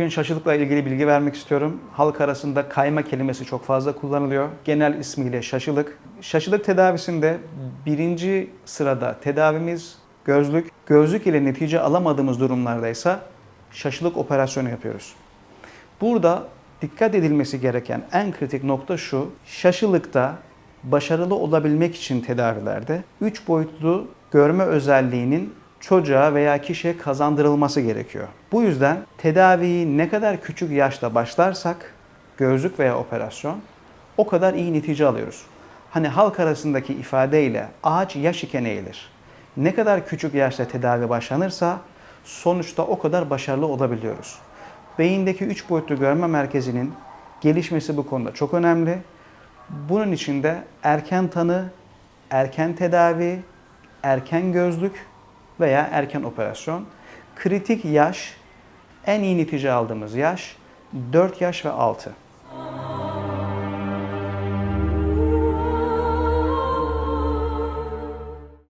bugün şaşılıkla ilgili bilgi vermek istiyorum. Halk arasında kayma kelimesi çok fazla kullanılıyor. Genel ismiyle şaşılık. Şaşılık tedavisinde birinci sırada tedavimiz gözlük. Gözlük ile netice alamadığımız durumlarda ise şaşılık operasyonu yapıyoruz. Burada dikkat edilmesi gereken en kritik nokta şu. Şaşılıkta başarılı olabilmek için tedavilerde 3 boyutlu görme özelliğinin çocuğa veya kişiye kazandırılması gerekiyor. Bu yüzden tedaviyi ne kadar küçük yaşta başlarsak gözlük veya operasyon o kadar iyi netice alıyoruz. Hani halk arasındaki ifadeyle ağaç yaş iken eğilir. Ne kadar küçük yaşta tedavi başlanırsa sonuçta o kadar başarılı olabiliyoruz. Beyindeki üç boyutlu görme merkezinin gelişmesi bu konuda çok önemli. Bunun için de erken tanı, erken tedavi, erken gözlük veya erken operasyon. Kritik yaş, en iyi netice aldığımız yaş 4 yaş ve altı.